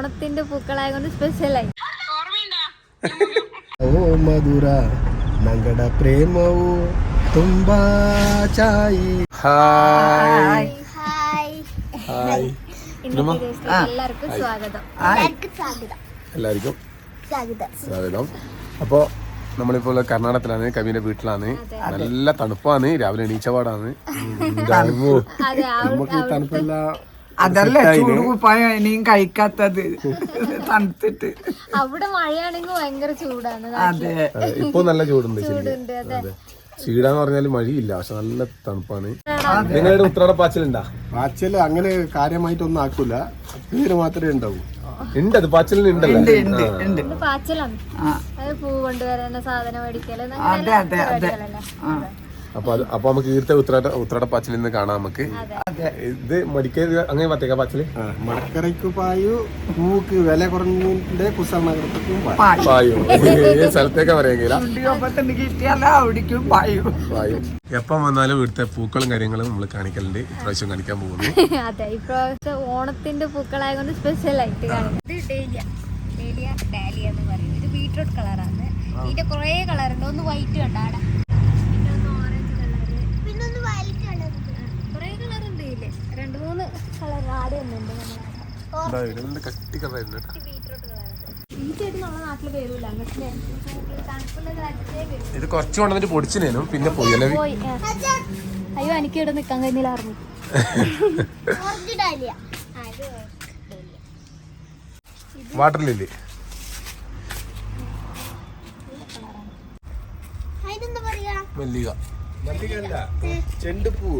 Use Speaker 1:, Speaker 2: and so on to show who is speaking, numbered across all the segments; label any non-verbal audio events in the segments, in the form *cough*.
Speaker 1: ഓണത്തിന്റെ പൂക്കളായ കൊണ്ട്
Speaker 2: സ്പെഷ്യലായി മധുര മങ്കട പ്രേമവോ ತುಂಬಾ ചായി.
Speaker 1: ഹായ്.
Speaker 2: ഹായ്.
Speaker 1: എല്ലാവർക്കും സ്വാഗതം.
Speaker 2: എല്ലാവർക്കും സ്വാഗതം. അപ്പോ നമ്മളിപ്പോൾ കർണാടകത്തിലാണ് കവിന്റെ വീട്ടിലാണ്. നല്ല തണുപ്പാണ്. രാവിലെ എണീച്ചപാടാണ് നമുക്ക് ഈ തണുപ്പെല്ലാം
Speaker 3: അതല്ലേ ചൂട് കുപ്പായം ഇനിയും കഴിക്കാത്തത്. തണുത്തിട്ട്.
Speaker 1: അവിടെ മഴയാണെങ്കിൽ ഭയങ്കര ചൂടാണ്.
Speaker 3: അതെ.
Speaker 2: ഇപ്പൊ നല്ല ചൂടുണ്ട്
Speaker 1: ചൂടുണ്ട് അതെ.
Speaker 2: ചീടാന്ന് പറഞ്ഞാൽ മഴയില്ല പക്ഷെ നല്ല തണുപ്പാണ്. നിങ്ങളുടെ ഉത്രാട പാച്ചിലുണ്ടാ? പാച്ചൽ അങ്ങനെ കാര്യമായിട്ടൊന്നും ആക്കൂല. പേര് മാത്രമേ ഉണ്ടാവൂ. ഉണ്ട് അത് പാച്ചലിന് ഉണ്ടല്ലോ.
Speaker 3: ഉണ്ട് ഉണ്ട് ഉണ്ട്.
Speaker 1: ഇന്ന് പാച്ചലാണ്. പൂ കൊണ്ടുവരാൻ സാധനം മേടിക്കൽ
Speaker 3: അതെ അതെ.
Speaker 2: അപ്പൊ അത് അപ്പൊ നമുക്ക് ഈർത്ത ഉത്രാട ഉത്രാട പാച്ചിൽ നിന്ന് കാണാം നമുക്ക്.
Speaker 3: അതെ.
Speaker 2: ഇത് മടിക്കരുത്. അങ്ങനെ പത്തേക്ക പാച്ചിൽ?
Speaker 4: മടക്കരയ്ക്ക് പായു പൂക്ക് വില കുറഞ്ഞിന്റെ
Speaker 3: പായു.
Speaker 2: പായും. *laughs* ഏത് സ്ഥലത്തേക്കാ പറയാ
Speaker 3: പായും.
Speaker 2: പായോ. എപ്പം വന്നാലും ഇവിടുത്തെ പൂക്കളും കാര്യങ്ങളും നമ്മൾ കാണിക്കലുണ്ട്. ഇപ്രാവശ്യം കാണിക്കാൻ പോകുന്നു. *laughs*
Speaker 1: അതെ ഇപ്രാവശ്യം ഓണത്തിന്റെ പൂക്കളായതുകൊണ്ട് സ്പെഷ്യലായിട്ട് കാണിക്കുന്നത് ഇത് ഡേലിയ. ഡേലിയ ഡാലിയ എന്ന് പറയും ഇത് ബീട്രൂട്ട് കളറാണ്. ഇതിന്റെ കുറേ കളറുണ്ട്. ഒന്ന് വൈറ്റ് കണ്ട ആടെ പിന്നെ ഒന്ന് ഓറഞ്ച് കളറ് പിന്നെ ഒന്ന് വൈറ്റ് കളർ കുറേ കളർ ഉണ്ട് ഇതിൽ രണ്ട് മൂന്ന് കളർ ആടെ ഒന്നുണ്ട് നമ്മുടെ
Speaker 2: കട്ടി കളറായിരുന്നു
Speaker 1: ബീട്രൂട്ട് കളർ ഈ ചെടി നമ്മുടെ നാട്ടിൽ വരൂല അങ്ങനത്തെ തണുപ്പുള്ള കാലത്തേ വരും
Speaker 2: ഇത് കുറച്ച് കൊണ്ടുവന്നിട്ട് പൊടിച്ചിനേനും പിന്നെ പോയി അല്ലേ.
Speaker 1: അയ്യോ എനിക്ക് ഇവിടെ നിൽക്കാൻ കഴിഞ്ഞില്ലായിരുന്നു
Speaker 2: ലില്ലി മല്ലിക.
Speaker 4: ചെണ്ടുപൂ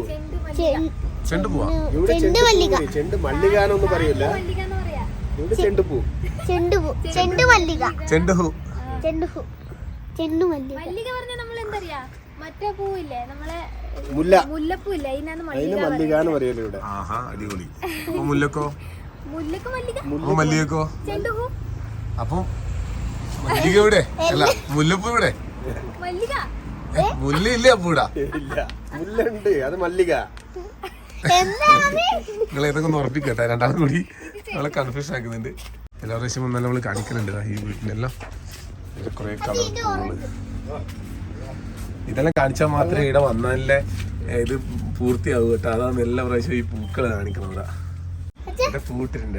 Speaker 2: ചെണ്ടു പോവാ
Speaker 4: ഇവിടെ ചെണ്ടുപൂ ചെണ്ട് മല്ലികാനൊന്നും പറയില്ല
Speaker 1: മല്ലികാന്ന് പറയാ.
Speaker 4: ഇവിടെ ചെണ്ടുപൂ.
Speaker 5: ചെണ്ടുപൂ ചെണ്ടുമല്ലിക
Speaker 2: ചെണ്ടു ഹൂ
Speaker 5: ചെണ്ടുപൂ ചെണ്ടുമല്ലിക
Speaker 1: മല്ലിക. പറഞ്ഞ നമ്മൾ എന്തറിയാ? മറ്റേ പൂവില്ലേ? നമ്മളെ
Speaker 4: മുല്ല.
Speaker 1: മുല്ലപ്പൂ ഇല്ലേ അതിനാണ്
Speaker 4: അതിന്
Speaker 1: മല്ലിക
Speaker 4: മല്ലികാന്ന് പറയല്ലോ ഇവിടെ.
Speaker 2: ആഹാ അടിപൊളി. അപ്പൊ മുല്ലക്കോ?
Speaker 1: മുല്ലക്ക് മല്ലിക.
Speaker 2: അപ്പൊ മല്ലികക്കോ?
Speaker 1: ചെണ്ടുപൂ
Speaker 2: അപ്പൊ മല്ലിക ഇവിടെ അല്ല മുല്ലപ്പൂ ഇവിടെ
Speaker 1: മല്ലിക.
Speaker 2: ഏ, മുല്ല ഇല്ലേ.
Speaker 4: മുല്ലുണ്ട്. അത് മല്ലിക.
Speaker 2: നിങ്ങൾ ഏതൊക്കെ ഒന്ന് ഉറപ്പിക്കട്ടെ. രണ്ടാളും കൂടി നമ്മളെ കൺഫ്യൂഷൻ ആക്കുന്നുണ്ട്. എല്ലാ പ്രാവശ്യം വന്നാലും നമ്മൾ കാണിക്കുന്നുണ്ട് ദാ ഈ വീട്ടിലെല്ലാം. കുറെ കളർ ഇതെല്ലാം കാണിച്ചാൽ മാത്രമേ ഇവിടെ വന്നാലേ ഇത് പൂർത്തിയാവും കേട്ടോ. അതാണ് എല്ലാ പ്രാവശ്യവും ഈ പൂക്കൾ കാണിക്കുന്നത് ഇവിടെ. പൂട്ടിട്ടുണ്ട്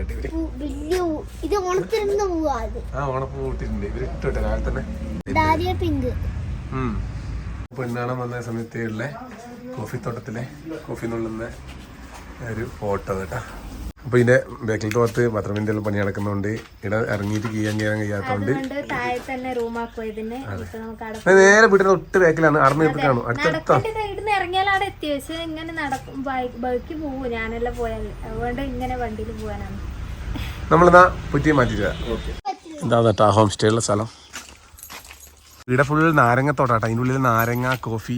Speaker 2: ആ ഓണപ്പൂ പൂട്ടിട്ടുണ്ട്. ഇവർ ഇട്ടു കേട്ടോ. രാവിലെ തന്നെ.
Speaker 5: പിങ്ക്.
Speaker 2: ഉം. പെണ്ണാണാൻ വന്ന സമയത്ത് ഉള്ള കോഫി തോട്ടത്തിലെ കോഫി നുള്ളുന്ന ഒരു ഫോട്ടോ കേട്ടോ. അപ്പൊ ഇതിന്റെ ബാക്കിൽ തോട്ട് പത്രമിന്റെ പണി നടക്കുന്നതുകൊണ്ട് ഇവിടെ ഇറങ്ങിയിട്ട് കീയാൻ കീയാൻ കഴിയാത്തതുകൊണ്ട് ഞാൻ നേരെ വീട്ടിൽ ഒട്ട് ബാക്കിലാണ് അറിഞ്ഞു നിർത്തി കാണും. അടുത്തടുത്ത
Speaker 1: ഇറങ്ങിയാൽ അവിടെ എത്തി. പക്ഷെ ഇങ്ങനെ നടക്കും. ബൈക്ക് പോവും. ഞാനെല്ലാം പോയാൽ അതുകൊണ്ട് ഇങ്ങനെ വണ്ടിയിൽ പോകാനാണ്
Speaker 2: നമ്മളിതാ പുറ്റിയെ മാറ്റിട്ടാ എന്താ കേട്ടോ ഹോം സ്റ്റേ ഉള്ള സ്ഥലം. ഇവിടെ ഫുൾ നാരങ്ങത്തോട്ടാട്ടോ അതിന്റെ ഉള്ളിൽ നാരങ്ങ കോഫി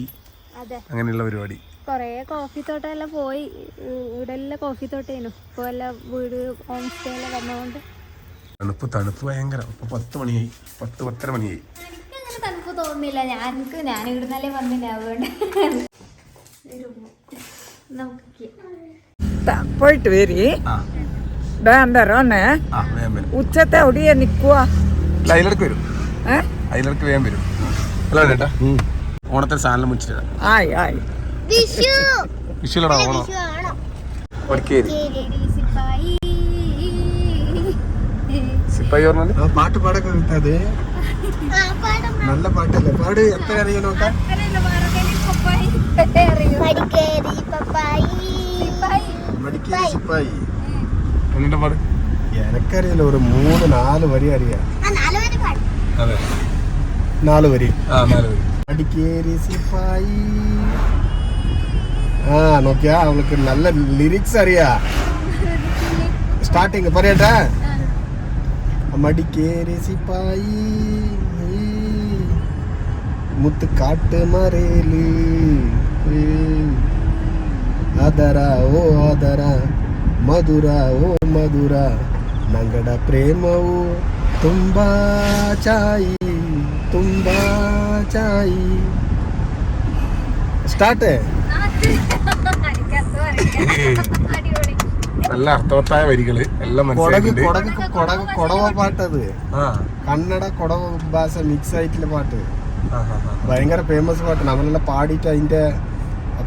Speaker 1: അതെ.
Speaker 2: അങ്ങനെയുള്ള പരിപാടി.
Speaker 1: കൊറേ കോഫി തോട്ടെല്ലാം പോയി. ഇവിടെ എല്ലാം കോഫി തോട്ടേനു. ഇപ്പൊ എല്ലാം വീട് ഹോം സ്റ്റേ എല്ലാം വന്നതുകൊണ്ട്
Speaker 2: തണുപ്പ് തണുപ്പ് ഭയങ്കര. ഇപ്പൊ പത്ത് മണിയായി. പത്ത് പത്തര മണിയായി.
Speaker 1: തണുപ്പ് തോന്നുന്നില്ല. ഞാൻ എനിക്ക് ഞാൻ ഇവിടുന്നല്ലേ വന്നില്ല അതുകൊണ്ട്.
Speaker 3: പോയിട്ട് വരി.
Speaker 2: വരും
Speaker 3: ഉച്ചത്തെ ഒടിയെ നിക്കുവാ?
Speaker 2: ലൈലെടുക്കും അതിലിടക്ക് അതിലിടക്ക് വേഗം വരും. അല്ല ചേട്ടാ? ഓണത്തിന് സാധനം മുച്ചിട്ട്.
Speaker 3: ആയി ആയി.
Speaker 2: വിഷുലടാ ഓണം?
Speaker 1: സിപ്പായി.
Speaker 4: പറഞ്ഞാൽ? പാട്ട് പാടൊക്കെ കിട്ടാതെ.
Speaker 5: ആ പാടം
Speaker 4: നല്ല പാട്ടല്ലേ? പാട് എത്ര അറിയോ നോക്കാം. മടിക്കേരി സിപ്പായി.
Speaker 2: എന്നിട്ട് പാട്.
Speaker 4: എനക്കറിയില്ല ഒരു മൂന്ന് നാല് വരി അറിയാം.
Speaker 5: ആ നാല് പേര് പാടും.
Speaker 2: അതെ.
Speaker 4: നാല് വരി
Speaker 2: ആ നാല് പേര്
Speaker 4: മടിക്കേരി സിപ്പായി ആ നോക്കിയാ അവൾക്ക് നല്ല ലിറിക്സ് അറിയാ സ്റ്റാർട്ടിങ് പറയട്ടെ മടിക്കേരി സിപ്പായി മുത്ത് കാട്ട് മറേല് ಅದರ ಓ ಅದರ ಮಧುರ ಓ ಮಧುರ ನಂಗಡ ಪ್ರೇಮವು ತುಂಬಾ ಚಾಯಿ തുമ്പായി
Speaker 1: സ്റ്റാർട്ട്.
Speaker 2: നല്ല അർത്ഥവത്തായ വരികൾ. എല്ലാം
Speaker 4: കൊടവ പാട്ടത് കന്നഡ കൊടവ ഭാഷ മിക്സ് ആയിട്ടുള്ള പാട്ട്. ഭയങ്കര ഫേമസ് പാട്ട്. നമ്മളെല്ലാം പാടിയിട്ട് അതിന്റെ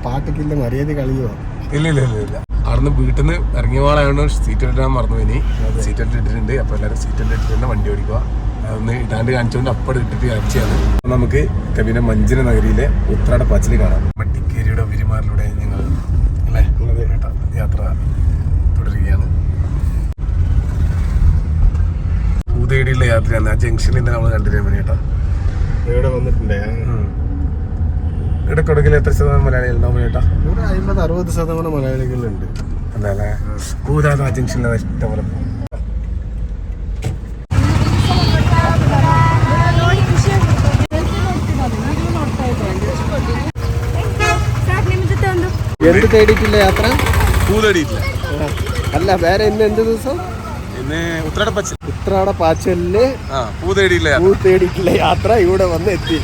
Speaker 4: പാട്ടിക്കില്ല മര്യാദ കളിയോ
Speaker 2: ഇല്ല ഇല്ല ഇല്ല അവിടുന്ന് വീട്ടിൽ നിന്ന് ഇറങ്ങിയ പാടായതുകൊണ്ട് സീറ്റ് ഇടാൻ മറന്നു ഇനി. സീറ്റ് ഇട്ടിട്ടുണ്ട് അപ്പോൾ എല്ലാവരും സീറ്റ് ഇട്ടിട്ടുണ്ട്. വണ്ടി ഓടിക്കുക അതൊന്ന് ഇടാണ്ട് കാണിച്ചുകൊണ്ട് അപ്പടെ ഇട്ടിട്ട് കാണിച്ചാണ് നമുക്ക് കവിന മഞ്ചിന നഗരിയിലെ ഉത്രാട പാച്ചിൽ കാണാം. മട്ടിക്കേരിയുടെ പെരുമാറിലൂടെ ഞങ്ങൾ അല്ലേ? യാത്ര തുടരുകയാണ്. പൂതേടിയുള്ള യാത്രയാണ്. ആ ജംഗ്ഷനിൽ നിന്ന് നമ്മൾ കണ്ടിരുന്നു കേട്ടോ?
Speaker 4: ഇവിടെ വന്നിട്ടുണ്ടേ.
Speaker 2: ഇവിടെ കൊടുക്കൽ എത്ര ശതമാനം മലയാളികൾ ഉണ്ടാവും ചേട്ടാ
Speaker 4: ഇവിടെ അമ്പത് അറുപത് ശതമാനം മലയാളികളുണ്ട്.
Speaker 2: അതല്ലേ കൂടാതെ ആ. ജംഗ്ഷനിൽ ഇഷ്ടംപോലെ പോകും
Speaker 4: എന്ത് തേടിയിട്ടില്ല യാത്ര?
Speaker 2: പൂതേടിയിട്ടില്ല
Speaker 4: അല്ല വേറെ ഇന്ന് എന്ത് ദിവസം?
Speaker 2: ഇന്ന് ഉത്രാട പച്ചിൽ
Speaker 4: ഉത്രാട പാച്ചലിൽ
Speaker 2: ആ പൂതേടിയില്ല
Speaker 4: പൂ തേടിയിട്ടുള്ള യാത്ര ഇവിടെ വന്ന് എത്തി.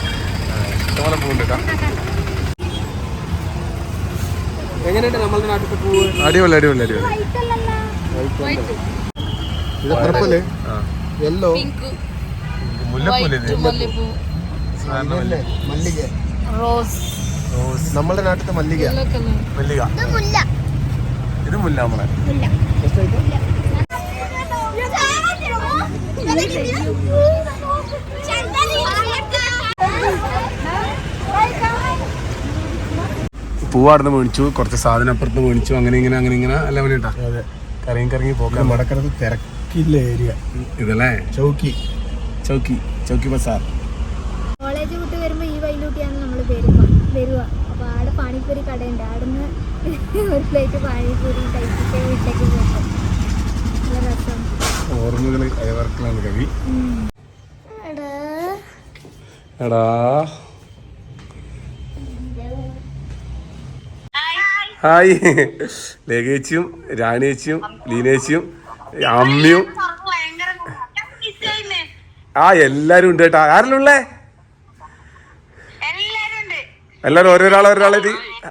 Speaker 2: ഇഷ്ടംപോലെ പോകുന്നുണ്ട് കേട്ടോ
Speaker 4: എങ്ങനെയുണ്ട് നമ്മളുടെ നാട്ടിലത്തെ പൂവ്?
Speaker 2: അടിപൊളി അടിപൊളി അടിപൊളി.
Speaker 4: ഇത് പർപ്പൽ
Speaker 2: ആ.
Speaker 4: യെല്ലോ
Speaker 2: മുല്ലപ്പൂൽ ഇത്? സാധാരണ
Speaker 4: അല്ലേ മല്ലിക.
Speaker 1: റോസ്
Speaker 4: നമ്മളുടെ നാട്ടിലത്തെ മല്ലിക.
Speaker 2: മല്ലിക.
Speaker 5: ഇത് മുല്ല.
Speaker 2: നമ്മളെ. പൂവാടുന്ന് മേടിച്ചു കുറച്ച് സാധനം അപ്പുറത്ത് മേടിച്ചു അങ്ങനെ ഇങ്ങനെ അങ്ങനെ ഇങ്ങനെ അല്ല വേണ്ടിട്ടാ
Speaker 4: അതെ
Speaker 2: കറങ്ങി കറങ്ങി
Speaker 4: പോക്കാൻ
Speaker 2: പോക്കാം
Speaker 4: മടക്കരത്ത് തിരക്കില്ല ഏരിയ.
Speaker 2: ഇതല്ലേ?
Speaker 4: ചൗക്കി.
Speaker 2: ചൗക്കി ചൗക്കി ബസാർ.
Speaker 1: കോളേജ് വിട്ട് വരുമ്പോൾ ഈ വൈലൂട്ടിയാണ് നമ്മൾ വരുക വരുക അപ്പോൾ ആടെ പാണിപ്പൂരി കടയുണ്ട്. ആടുന്ന് ഒരു പ്ലേറ്റ് പാണിപ്പൂരി കഴിച്ചിട്ട് വീട്ടിലേക്ക് പോകും. നല്ല രസം.
Speaker 2: ഓർമ്മകൾ അയവർക്കലാണ് കവി. എടാ. ഹായ്. ലേഖേച്ചിയും രാണേച്ചിയും ലീനേച്ചിയും അമ്മയും. ആ എല്ലാരും ഉണ്ട് കേട്ടോ ആരെല്ലാം ഉള്ളേ? എല്ലാരും ഓരോരാൾ ഒരാളെ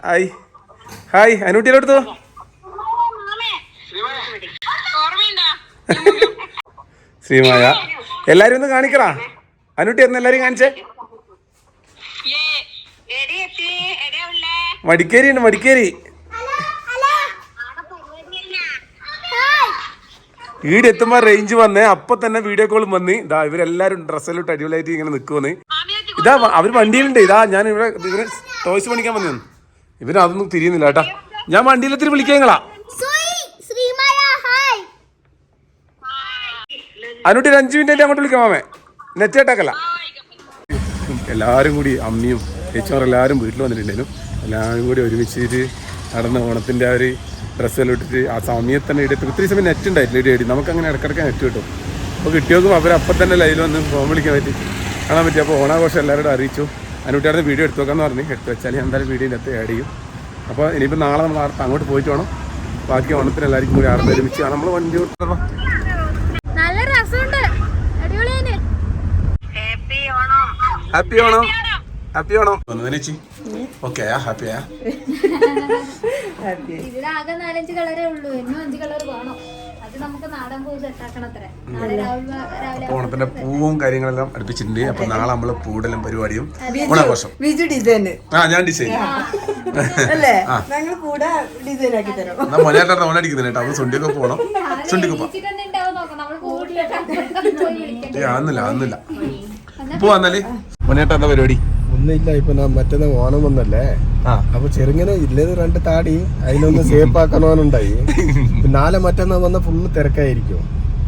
Speaker 2: ഹായ്. ഹായ് അനുട്ടിയുടെ അടുത്തോ ശ്രീമായ എല്ലാരും ഒന്ന് കാണിക്കടാ. അനുട്ടി എന്ന് എല്ലാരും കാണിച്ചേ. മടിക്കേരി ഉണ്ട് മടിക്കേരി. ഈടെ എത്തുമ്പോ റേഞ്ച് വന്നേ അപ്പൊ തന്നെ വീഡിയോ കോളും വന്ന്. ഇതാ ഇവരെല്ലാരും ഡ്രസ്സിലോട്ട് അടിപൊളിയായിട്ട് ഇങ്ങനെ നിക്കുവന്ന് ഇതാ അവർ വണ്ടിയിലുണ്ട്. ഇതാ ഞാൻ ഇവിടെ ഇവർ ടോയ്സ് പണിക്കാൻ വന്നു ഇവർ അതൊന്നും തിരിയുന്നില്ല കേട്ടാ. ഞാൻ വണ്ടിയിലെത്തിരി വിളിക്കാ അനുട്ടി ഒരു അഞ്ചു മിനിറ്റ് അങ്ങോട്ട് വിളിക്കാം മാമേ. നെറ്റ് കേട്ടാക്കല്ല. എല്ലാവരും കൂടി അമ്മിയും ചേച്ചിമാർ എല്ലാവരും വീട്ടിൽ വന്നിട്ടുണ്ടായിരുന്നു. എല്ലാവരും കൂടി ഒരുമിച്ചിട്ട് നടന്ന ഓണത്തിന്റെ ആ ഒരു ഡ്രസ്സെല്ലാം ഇട്ടിട്ട് ആ സമയത്ത് തന്നെ ഇടത്ത് ഒത്തിരി സമയം നെറ്റ് ഉണ്ടായിട്ടില്ല. ഇടി നമുക്ക് അങ്ങനെ ഇടക്കിടക്ക് നെറ്റ് കിട്ടും. അപ്പോൾ കിട്ടിയോക്കും അവരപ്പം തന്നെ ലൈവിൽ വന്ന് ഫോൺ വിളിക്കാൻ പറ്റി. കാണാൻ പറ്റി. അപ്പോൾ ഓണാഘോഷം എല്ലാവരോടും അറിയിച്ചു. അനുട്ടിയുടെ വീഡിയോ എടുത്തു വെക്കാന്ന് പറഞ്ഞു. എടുത്ത് വെച്ചാൽ ഞാൻ എന്തായാലും വീഡിയോ ഇതിനകത്ത് ആഡ് ചെയ്യും. അപ്പോൾ ഇനിയിപ്പോൾ നാളെ നമ്മൾ അങ്ങോട്ട് പോയിട്ട് വേണം. ബാക്കി ഓണത്തിന് എല്ലാവർക്കും കൂടി ആർക്കും ഒരുമിച്ച് നമ്മൾ വണ്ടി കൊടുത്തോ
Speaker 1: നല്ല രസമുണ്ട്.
Speaker 2: ഹാപ്പി ആണോ ഹാപ്പി ആണോ ചേച്ചി? ഓക്കെ ഹാപ്പിയാ
Speaker 1: ഇതിലാകെ നാലഞ്ച് കളറേ ഉള്ളൂ. എന്നും അഞ്ച് കളർ വേണം. അത് നമുക്ക് നാടൻ പൂ സെറ്റാക്കണം നാളെ രാവിലെ രാവിലെ
Speaker 2: അപ്പൊ ഓണത്തിന്റെ പൂവും കാര്യങ്ങളെല്ലാം അടുപ്പിച്ചിട്ടുണ്ട്. അപ്പൊ നാളെ നമ്മൾ പൂടലും പരിപാടിയും ഓണാഘോഷം. ആ ഞാൻ ഡിസൈൻ
Speaker 3: അല്ലേ? *laughs* ഞങ്ങൾ കൂടെ ഡിസൈൻ ആക്കി തരാം.
Speaker 2: എന്നാ മൊനായിട്ടാണ് ഓണടിക്കുന്നത് കേട്ടോ. അപ്പൊ സുണ്ടിയൊക്കെ പോണം. സുണ്ടിക്കുപ്പ അന്നില്ല അന്നില്ല പോവാ. എന്നാൽ. മൊനേട്ട എന്താ പരിപാടി?
Speaker 4: ഒന്നുമില്ല ഇപ്പൊ ഞാൻ മറ്റന്നാ ഓണം വന്നല്ലേ? അപ്പൊ ചെറുങ്ങനെ ഇല്ലത് രണ്ട് താടി അതിനൊന്ന് സേഫ് ആക്കണമെന്നുണ്ടായി നാളെ മറ്റന്നാ വന്ന ഫുള്ള് തിരക്കായിരിക്കും.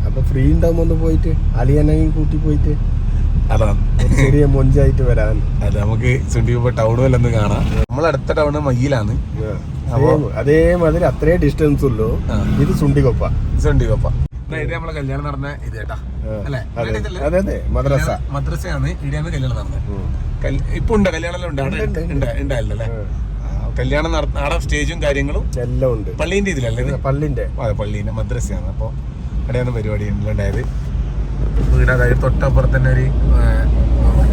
Speaker 4: അപ്പൊ ഫ്രീ ഉണ്ടാവുമ്പോ ഒന്ന് പോയിട്ട് അലിയനെയും കൂട്ടി പോയിട്ട് ചെറിയ മൊഞ്ചായിട്ട് വരാൻ.
Speaker 2: അതെ നമുക്ക് സുണ്ടിക്കുപ്പ ടൗണും എല്ലാം ഒന്ന് കാണാം. നമ്മളടുത്ത ടൗണ് മയ്യിലാണ്.
Speaker 4: അതേമാതിരി അത്രേ ഡിസ്റ്റൻസ് ഉള്ളൂ. ഇത് സുണ്ടികൊപ്പ.
Speaker 2: സുണ്ടികൊപ്പ. ഇത് നമ്മളെ കല്യാണം നടന്ന ഇത് കേട്ടാ. അല്ലേ?
Speaker 4: അതെ. അതെ മദ്രസ.
Speaker 2: മദ്രസയാണ് ഇവിടെയാണ് കല്യാണം നടന്നത്. ഇപ്പൊ ഉണ്ട്? കല്യാണം എല്ലാം ഉണ്ട്? അവിടെ ഉണ്ട് അല്ലേ? കല്യാണം അവിടെ സ്റ്റേജും കാര്യങ്ങളും
Speaker 4: എല്ലാം ഉണ്ട്.
Speaker 2: പള്ളീന്റെ ഇതിലല്ലേ ഇത്?
Speaker 4: പള്ളിന്റെ
Speaker 2: അതെ പള്ളീന്റെ മദ്രസയാണ്. അപ്പോൾ അവിടെയാണ് പരിപാടി ഉണ്ടായത്. വീട് അതായത് തൊട്ടപ്പുറത്ത് തന്നെ ഒരു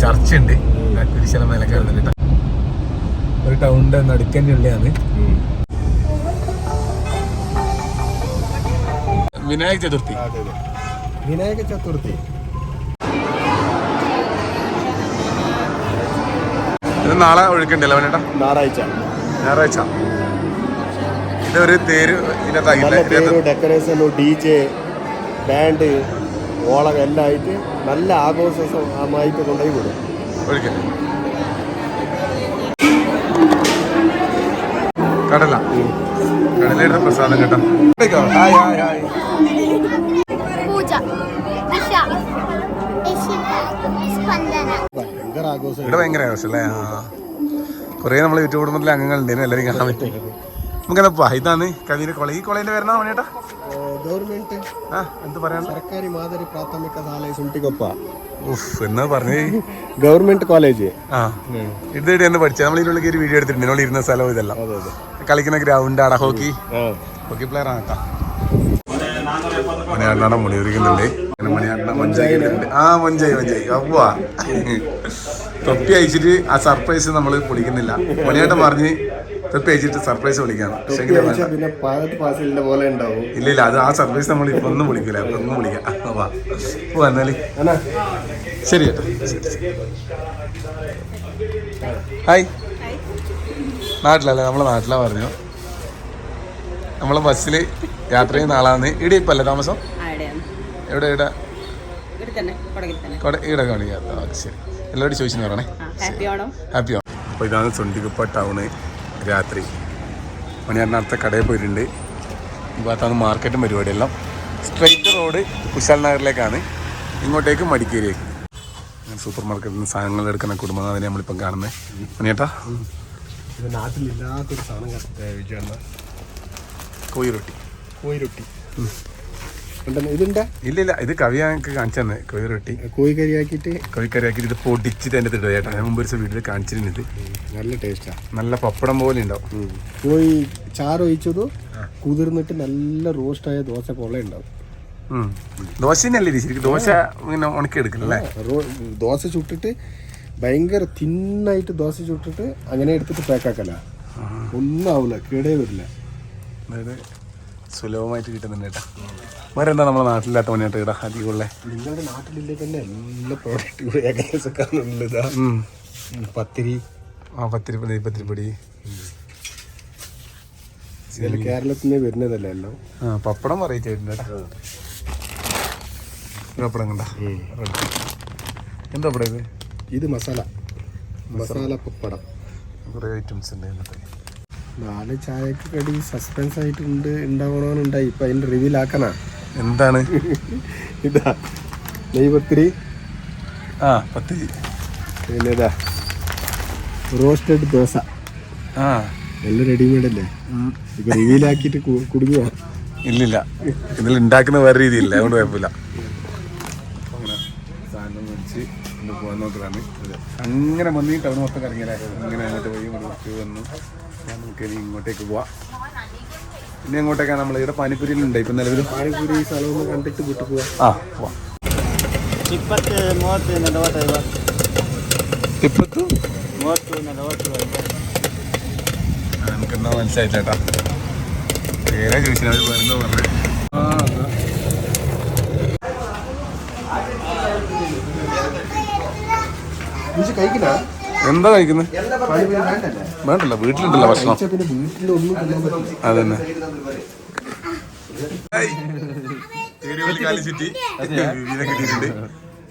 Speaker 2: ചർച്ച ഉണ്ട് കുരിശല മേലക്കാരൻ കേട്ടോ. ഒരു ടൗണിന്റെ നടുക്കന്നെ ഉള്ളതാണ് വിനായക ചതുർത്ഥി.
Speaker 4: വിനായക ചതുർത്ഥി.
Speaker 2: നാളെ ഒഴുക്കണ്ടല്ലോ അവനേട്ടാ?
Speaker 4: ഞായറാഴ്ച.
Speaker 2: ഞായറാഴ്ച. ഇതൊരു തേര്
Speaker 4: പേരും ഡെക്കറേഷനും ഡി ജെ ബാൻഡ് ഓളം എല്ലാം ആയിട്ട് നല്ല ആഘോഷമായിട്ട് കൊണ്ടുപോയി വിടും.
Speaker 2: ഒഴുക്കല്ലേ കടല. കടലയുടെ പ്രസാദം കേട്ടോ. Hi hi hi.
Speaker 5: പൂജ ദിശ സ്പന്ദന.
Speaker 4: ഭയങ്കര ആഘോഷം.
Speaker 2: ഇവിടെ ഭയങ്കര ആവശ്യമല്ലേ ആ. കുറേ നമ്മൾ യൂട്യൂബ് കുടുംബത്തിലെ അംഗങ്ങളുണ്ട് എല്ലാവരും കാണാൻ പറ്റും. നമുക്കെന്നാ പോവാ ഇതാണ് കവിയുടെ കോളേജ് ഈ കോളേജിന്റെ പേരെന്നാ മണിയേട്ടാ
Speaker 4: ഗവൺമെന്റ്
Speaker 2: ആ എന്ത് പറയാൻ
Speaker 4: സർക്കാരി മാതിരി പ്രാഥമിക ശാല സുണ്ടിക്കൊപ്പ.
Speaker 2: ഉഫ് എന്നാ പറഞ്ഞേ?
Speaker 4: Government college.
Speaker 2: ആ. ഇത് എന്ന് പഠിച്ചത് നമ്മൾ ഇതിനുള്ളിൽ ഒരു വീഡിയോ എടുത്തിട്ടുണ്ട്. ഇരുന്ന സ്ഥലവും ഇതെല്ലാം. കളിക്കുന്ന ഗ്രൗണ്ട് ആടാ ഹോക്കി. ഹോക്കി പ്ലെയർ ആണ് കേട്ടോ. മണിയാണ്ടാണ് മുടി ഒരുക്കുന്നുണ്ട് മണിയാണ്ട മഞ്ചായി. ആ മഞ്ചായി മഞ്ചായി അപ്പുവാ തൊപ്പി അയച്ചിട്ട് ആ സർപ്രൈസ് നമ്മൾ പൊളിക്കുന്നില്ല. മണിയാട്ടം പറഞ്ഞ് തൊപ്പി അയച്ചിട്ട് സർപ്രൈസ് വിളിക്കാണ് പക്ഷേ ഇല്ല ഇല്ല അത് ആ സർപ്രൈസ് നമ്മൾ ഇപ്പൊ ഒന്നും വിളിക്കില്ല അപ്പൊ ഒന്നും വിളിക്കാം ആ, വാ പോവാ എന്നാൽ
Speaker 4: എന്നാ?
Speaker 2: ശരി ശരി. ഹായ്. നാട്ടിലല്ലേ? നമ്മളെ നാട്ടിലാ പറഞ്ഞു നമ്മളെ ബസ്സിൽ യാത്ര ചെയ്യുന്ന ആളാണ് ഇവിടെ ഇപ്പം അല്ലേ താമസം എവിടെ ഇവിടെ
Speaker 3: ഇവിടെ തന്നെ കൊടകിൽ തന്നെ.
Speaker 2: കൊട ഇവിടെ കാണിക്കാം ശരി. എല്ലാവരോടും ചോദിച്ചെന്ന് പറയണേ.
Speaker 3: ഹാപ്പി ഓണം
Speaker 2: അപ്പോൾ ഇതാണ് ചുണ്ടിക്കുപ്പ ടൗണ് രാത്രി. മണിയാറിനടുത്ത കടയിൽ പോയിട്ടുണ്ട്. ഈ ഭാഗത്താണ് മാർക്കറ്റും പരിപാടിയെല്ലാം. സ്ട്രൈറ്റ് റോഡ് കുശാൽ നഗറിലേക്കാണ്. ഇങ്ങോട്ടേക്ക് മടിക്കേരിയേക്ക്. സൂപ്പർ മാർക്കറ്റിൽ നിന്ന് സാധനങ്ങൾ എടുക്കുന്ന കുടുംബം അതിനെ നമ്മളിപ്പം കാണുന്നത് മണിയേട്ടാ
Speaker 4: നാട്ടിലില്ലാത്തൊരു സാധനം വിജയണ്ണ.
Speaker 2: കോഴി റൊട്ടി
Speaker 4: കോഴി റൊട്ടി ഉണ്ടെന്ന് ഇതുണ്ടാ?
Speaker 2: ഇല്ല ഇല്ല ഇത് കവി ഞങ്ങൾക്ക് കാണിച്ചു തന്നെ കോഴി റൊട്ടി
Speaker 4: കോഴി കറിയാക്കിയിട്ട്
Speaker 2: കോഴിക്കറിയാക്കി ഇത് പൊടിച്ചിട്ട് എന്റെ ഇടുക ചേട്ടാ ഞാൻ മുമ്പ് ഒരു വീട്ടിൽ ഇത്
Speaker 4: നല്ല ടേസ്റ്റാ.
Speaker 2: നല്ല പപ്പടം പോലെ ഉണ്ടാവും.
Speaker 4: കോഴി ചാറ് ഒഴിച്ചത് കുതിർന്നിട്ട് നല്ല റോസ്റ്റായ ദോശ പോലെ ഉണ്ടാവും.
Speaker 2: ദോശ തന്നെയല്ലേ ശരിക്കും ദോശ ഇങ്ങനെ
Speaker 4: ഉണക്കിയെടുക്കണല്ലേ ദോശ ചുട്ടിട്ട് ഭയങ്കര തിന്നായിട്ട് ദോശ ചുട്ടിട്ട് അങ്ങനെ എടുത്തിട്ട് പാക്കാക്കല ഒന്നും ആവില്ല കേടേ വരില്ല.
Speaker 2: സുലഭമായിട്ട് കിട്ടുന്നുണ്ട് കേട്ടോ. വേറെ എന്താ നമ്മുടെ നാട്ടിലില്ലാത്ത പണിയായിട്ട് കേട്ടോ അധികമുള്ള?
Speaker 4: നിങ്ങളുടെ നാട്ടിലില്ലേ തന്നെ എല്ലാ പ്രോഡക്റ്റുകളും ഏകദേശം കാണുന്നുള്ളതാ പത്തിരി.
Speaker 2: ആ പത്തിരിപ്പൊടി. പത്തിരിപ്പൊടി
Speaker 4: കേരളത്തിൽ വരുന്നതല്ല എല്ലാം?
Speaker 2: ആ പപ്പടം വെറൈറ്റി ആയിട്ടുണ്ട് കേട്ടാ. പപ്പടം കണ്ട? എന്താ പപ്പടം ഇത്?
Speaker 4: ഇത് മസാല. മസാല. പപ്പടം.
Speaker 2: കുറേ ഐറ്റംസ് ഉണ്ട്
Speaker 4: നാല് ചായക്ക് കടി സസ്പെൻസ് ആയിട്ടുണ്ട് ഉണ്ടാവണമെന്നുണ്ടായി ഇപ്പൊ അതിന്റെ റിവീൽ ആക്കണ.
Speaker 2: എന്താണ്? *laughs*
Speaker 4: ഇതാ നെയ്പത്തിരി
Speaker 2: ആ പത്തിരി.
Speaker 4: പിന്നെ ഇതാ റോസ്റ്റഡ് ദോശ.
Speaker 2: ആ.
Speaker 4: എല്ലാം റെഡിമെയ്ഡ് അല്ലേ? ഇപ്പൊ റിവ്യൂലാക്കിട്ട് കുടുങ്ങുക
Speaker 2: ഇല്ലില്ല. ഇതിൽ ഉണ്ടാക്കുന്ന വേറെ രീതിയില്ല. അതുകൊണ്ട് കുഴപ്പമില്ല. അങ്ങനെ സാധനം മേടിച്ച് കൊണ്ട് പോകാൻ നോക്കലാണ്. അങ്ങനെ വന്ന് ഈ ടൗൺ മൊത്തം കറങ്ങിയല്ലേ അങ്ങനെ അങ്ങോട്ട് പോയി വന്നു നമുക്ക് ഇങ്ങോട്ടേക്ക് പോവാം. ഇനി എങ്ങോട്ടേക്കാണ് നമ്മൾ ഇവിടെ പാനിപ്പൂരിയിലുണ്ട്. ഇപ്പം നിലവിൽ
Speaker 4: പാനിപ്പൂരി സ്ഥലമൊന്ന് കണ്ടിട്ട് വിട്ടു പോവാം.
Speaker 2: ആ പോവാം.
Speaker 6: ഇപ്പത്ത് മൂവത്ത് നടവത്ത
Speaker 2: ഇപ്പത്തു? മൂവത്ത് നടവത്ത നമുക്കെന്നാ മനസ്സിലായിട്ടാ പേരെ ചോദിച്ചാൽ അവർ വരുന്നു പറഞ്ഞു. ആ
Speaker 4: കഴിക്കില്ല
Speaker 2: എന്താ കഴിക്കുന്നത്
Speaker 4: വേണ്ടല്ല
Speaker 2: വീട്ടിലുണ്ടല്ലോ ഭക്ഷണം. അതന്നെ.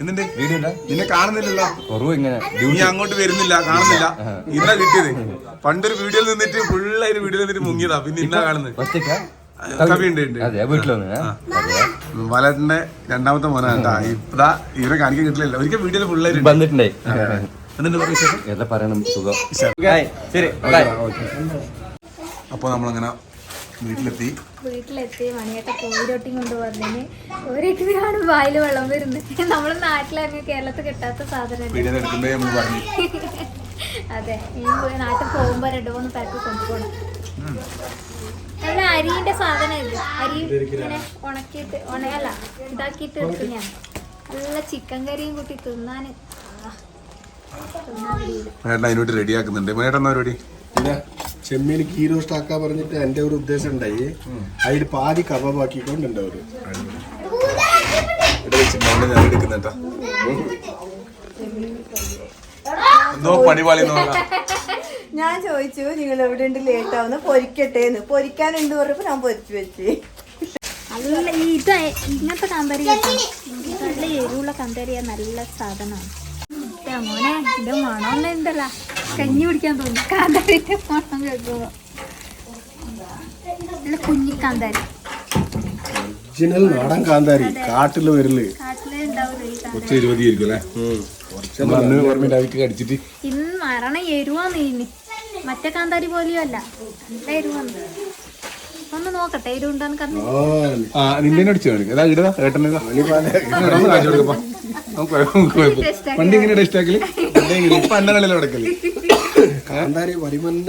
Speaker 2: നിന്നെ കാണുന്നില്ലല്ലോ. നീ അങ്ങോട്ട് വരുന്നില്ല കാണുന്നില്ല. ഇന്നാ കിട്ടിയത്. പണ്ടൊരു വീഡിയോയിൽ നിന്നിട്ട് ഫുള്ള് അതിന് വീഡിയോ നിന്നിട്ട് മുങ്ങിയതാ. പിന്നെ ഇന്നാ കാണുന്നത്. വലന്റെ രണ്ടാമത്തെ മോനാ ഇപ്പതാ ഇവരെ കാണിക്കാൻ കിട്ടില്ല ഒരിക്കൽ വീഡിയോയിൽ ഫുള്ളായിട്ട് വന്നിട്ടുണ്ടായി.
Speaker 6: അപ്പൊ പറയണം?
Speaker 2: ശരി അപ്പോൾ നമ്മളങ്ങനെ വീട്ടിലെത്തി.
Speaker 1: വീട്ടിലെത്തി മണിയേട്ട കോവിഡോട്ടിങ് കൊണ്ടുപോകുന്നതിന് ഓരോരുത്തരാണ് വായിൽ വെള്ളം വരുന്നത് നമ്മൾ നാട്ടിലങ്ങ് കേരളത്തിൽ കിട്ടാത്ത സാധനം അതെ ഇനി നാട്ടിൽ പോകുമ്പോ രണ്ടു മൂന്ന് പേർക്ക് കൊണ്ടുപോകണം. നമ്മൾ അരിന്റെ സാധനം ഇല്ല അരി ഇങ്ങനെ ഉണക്കിയിട്ട് ഉണയല ഇതാക്കിയിട്ട് എടുക്കുന്ന നല്ല ചിക്കൻ കറിയും കൂട്ടി തിന്നാൻ
Speaker 2: അതിനോട്ട് റെഡി ആക്കുന്നുണ്ട് എന്നാ പരിപാടി?
Speaker 4: പിന്നെ ചെമ്മീൻ കീ റോസ്റ്റ് ആക്കാൻ പറഞ്ഞിട്ട് എന്റെ ഒരു ഉദ്ദേശം ഉണ്ടായി. അതിൽ പാതി കബാബാക്കിക്കൊണ്ടുണ്ട്
Speaker 2: അവർ. ഞാൻ എടുക്കുന്നുട്ടാ എന്തോ പണിപാളി
Speaker 3: ഞാൻ ചോദിച്ചു നിങ്ങൾ എവിടെ ഉണ്ട്? ലേറ്റ് ആവുന്ന. പൊരിക്കട്ടെ എന്ന് പൊരിക്കാനുണ്ട് പറഞ്ഞപ്പോ ഞാൻ പൊരിച്ചു വെച്ച്.
Speaker 1: നല്ല ഇത് ഇങ്ങനത്തെ കമ്പരി. നല്ല എരിവുള്ള കാന്താരിയ നല്ല സാധനമാണ് മോനെ? ഇത് മണം ഉണ്ടല്ല കഞ്ഞി കുടിക്കാൻ തോന്നി. കാന്താരിന്റെ മണം കേൾക്കുമ്പോ നല്ല കുഞ്ഞി കാന്താരി.
Speaker 4: ഒറിജിനൽ നാടൻ കാന്താരി കാട്ടിൽ വരൽ.
Speaker 1: കാട്ടിൽ ഉണ്ടാവില്ല ഈ കാന്താരി?
Speaker 2: കുറച്ച് ഇരുപതിയായിരിക്കും അല്ലേ? നമ്മൾ അന്ന് ഓർമ്മയില്ല അവർക്ക് കടിച്ചിട്ട്.
Speaker 1: ഇന്ന് മരണം എരുവാന്ന് ഇനി. മറ്റേ കാന്താരി പോലെയല്ല നല്ല എരുവാന്ന്. ഒന്ന് നോക്കട്ടെ കണ്ടു
Speaker 2: അടിച്ചു കാണിക്കും. ഇടതാ. പണ്ട് ഇങ്ങനെ ഇപ്പൊ
Speaker 4: അടക്കൽ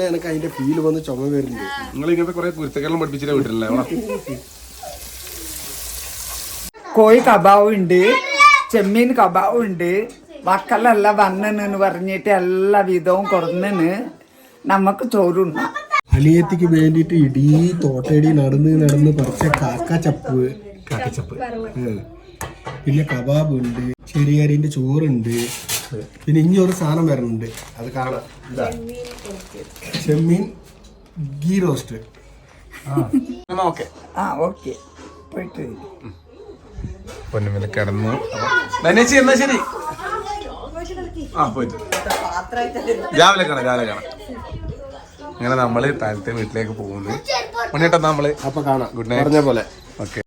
Speaker 4: എനിക്ക് അതിന്റെ ഫീൽ വന്ന് ചുമ വരുന്നുണ്ട്.
Speaker 2: നിങ്ങൾ ഇങ്ങനത്തെ കുറെ കുരുത്തക്കെല്ലാം പഠിപ്പിച്ചിട്ട് വീട്ടിലല്ലേ?
Speaker 7: കോഴി കബാവ് ഉണ്ട് ചെമ്മീൻ കബാവ് ഉണ്ട്. വക്കലല്ല വന്നെന്ന് പറഞ്ഞിട്ട് എല്ലാ വിധവും കൊടുന്നിന് നമുക്ക് ചോറുണ്ണാം.
Speaker 4: അനിയത്തിക്ക് വേണ്ടിയിട്ട് ഇടീ തോട്ടയടി നടന്ന് നടന്ന് പറിച്ച കാക്കച്ചപ്പ്. കാക്കച്ചപ്പ്. ചപ്പ് പിന്നെ കബാബ് ഉണ്ട് ചെറിയരിന്റെ ചോറുണ്ട് പിന്നെ ഇനി ഒരു സാധനം വരുന്നുണ്ട് അത് കാണാം. ഇതാ. ചെമ്മീൻ ഗീ റോസ്റ്റ്.
Speaker 2: ഓക്കെ.
Speaker 7: ആ ഓക്കെ. പോയിട്ട് വരൂ.
Speaker 2: പൊന്നുമില്ല കിടന്നു. ധനേച്ചി എന്നാ ശരി? ആ പോയിട്ട്. രാവിലെ കാണാം രാവിലെ കാണാം. അങ്ങനെ നമ്മൾ താഴത്തെ വീട്ടിലേക്ക് പോകുന്നു. മണിയേട്ടാ നമ്മൾ
Speaker 4: അപ്പൊ കാണാം.
Speaker 2: ഗുഡ് നൈറ്റ്
Speaker 4: പറഞ്ഞ പോലെ.
Speaker 2: ഓക്കെ